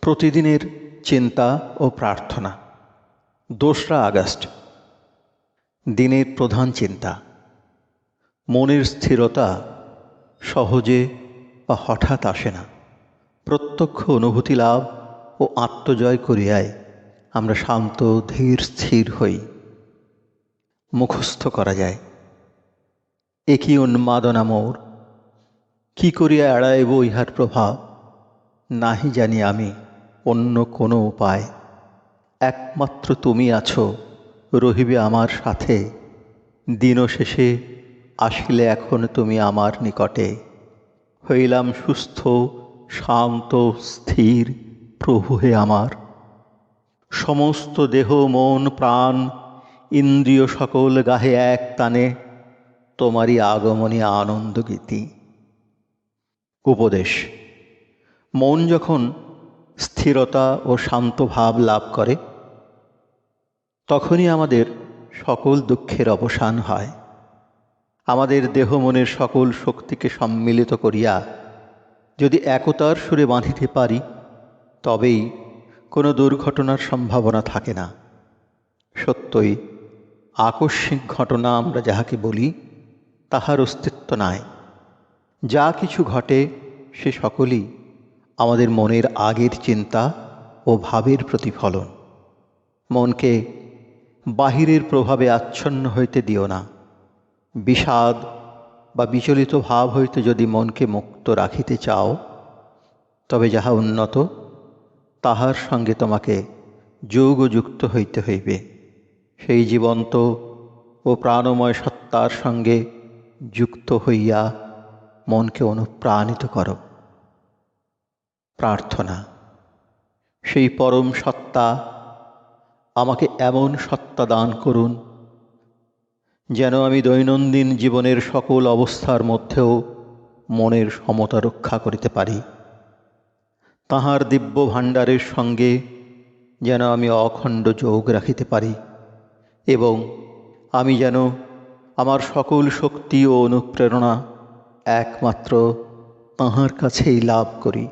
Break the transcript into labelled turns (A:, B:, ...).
A: প্রতিদিনের চিন্তা ও প্রার্থনা। দোসরা আগস্ট। দিনের প্রধান চিন্তা। মনের স্থিরতা সহজে বা হঠাৎ আসে না। প্রত্যক্ষ অনুভূতি লাভ ও আত্মজয় করিয়ায় আমরা শান্ত, ধীর, স্থির হই। মুখস্থ করা যায়। একই উন্মাদনা মোর। কি করিয়া এড়াইব ইহার প্রভাব, নাহি জানি আমি। অন্য কোনো উপায়। একমাত্র তুমি আছো, রহিবে আমার সাথে। দিন শেষে আসিলে এখন তুমি আমার নিকটে। হইলাম সুস্থ, শান্ত, স্থির প্রভু হে আমার। সমস্ত দেহ, মন, প্রাণ, ইন্দ্রিয় সকল গাহে এক তানে তোমারই আগমনী আনন্দ গীতি উপদেশ, মন যখন স্থিরতা ও শান্ত ভাব লাভ করে, তখনই আমাদের সকল দুঃখের অবসান হয়। আমাদের দেহ মনের সকল শক্তিকে সম্মিলিত করিয়া যদি একতার সুরে বাঁধিতে পারি, তবেই কোনো দুর্ঘটনার সম্ভাবনা থাকে না। সত্যই, আকস্মিক ঘটনা আমরা যাহাকে বলি, তাহার অস্তিত্ব নাই। যা কিছু ঘটে, সে সকলই আমাদের মনের আগের চিন্তা ও ভাবের প্রতিফলন। মনকে বাহিরের প্রভাবে আচ্ছন্ন হইতে দিও না। বিষাদ বা বিচলিত ভাব হইতে যদি মনকে মুক্ত রাখিতে চাও, তবে যাহা উন্নত, তাহার সঙ্গে তোমাকে যোগযুক্ত হইতে হইবে। সেই জীবন্ত ও প্রাণময় সত্তার সঙ্গে যুক্ত হইয়া মনকে অনুপ্রাণিত করো। প্রার্থনা। সেই পরম সত্তা আমাকে এমন সত্তা দান করুন, যেন আমি দৈনন্দিন জীবনের সকল অবস্থার মধ্যেও মনের সমতা রক্ষা করিতে পারি। তাহার দিব্য ভাণ্ডারের সঙ্গে যেন আমি অখণ্ড যোগ রাখিতে পারি এবং আমি যেন আমার সকল শক্তি ও অনুপ্রেরণা একমাত্র তাহার কাছেই লাভ করি।